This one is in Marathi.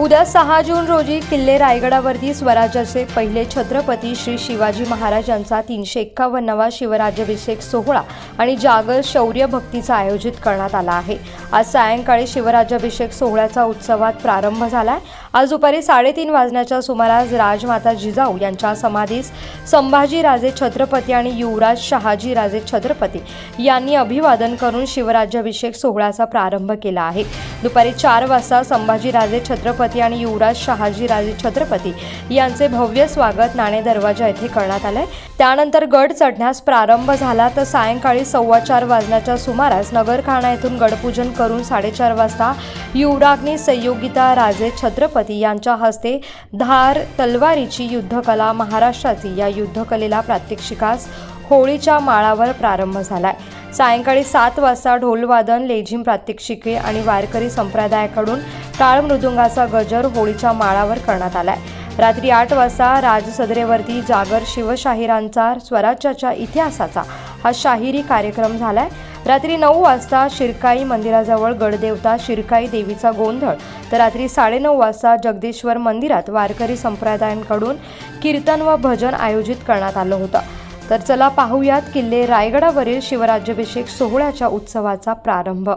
उद्या सहा जून रोजी किल्ले रायगडावरती स्वराज्याचे पहिले छत्रपती श्री शिवाजी महाराज यांचा तीनशे एक्कावन्नावा शिवराज्याभिषेक सोहळा आणि जागर शौर्य भक्तीचा आयोजित करण्यात आला आहे. आज सायंकाळी शिवराज्याभिषेक सोहळ्याचा उत्सवात प्रारंभ झाला आहे आज दुपारी साडेतीन वाजण्याच्या सुमारास राजमाता जिजाऊ यांच्या समाधीस संभाजीराजे छत्रपती आणि युवराज शहाजीराजे छत्रपती यांनी अभिवादन करून शिवराज्याभिषेक सोहळ्याचा प्रारंभ केला आहे. दुपारी चार वाजता संभाजीराजे छत्रपती छत्रपती आणि युवराज शहाजी राजे छत्रपती यांचे भव्य स्वागत नाणे दरवाजा येथे करण्यात आले त्यानंतर गड चढण्यास प्रारंभ झाला तर सायंकाळी सव्वा चार वाजण्याच्या सुमारास नगरखाना येथून गडपूजन करून साडेचार वाजता युवराग्नी संयोगिता राजे छत्रपती यांच्या हस्ते धार तलवारीची युद्धकला महाराष्ट्राची या युद्धकलेला प्रात्यक्षिकास होळीच्या माळावर प्रारंभ झालाय. सायंकाळी सात वाजता ढोलवादन लेझिम प्रात्यक्षिके आणि वारकरी संप्रदायाकडून टाळ मृदुंगाचा गजर होळीच्या माळावर करण्यात आलाय. रात्री आठ वाजता राजसदरेवरती जागर शिवशाहिरांचा स्वराज्याच्या इतिहासाचा हा शाहिरी कार्यक्रम झालाय. रात्री नऊ वाजता शिरकाई मंदिराजवळ गडदेवता शिरकाई देवीचा गोंधळ तर रात्री साडेनऊ वाजता जगदीश्वर मंदिरात वारकरी संप्रदायांकडून कीर्तन व भजन आयोजित करण्यात आलं होतं. तर चला पाहूयात किल्ले रायगडावरील शिवराज्याभिषेक सोहळ्याच्या उत्सवाचा प्रारंभ.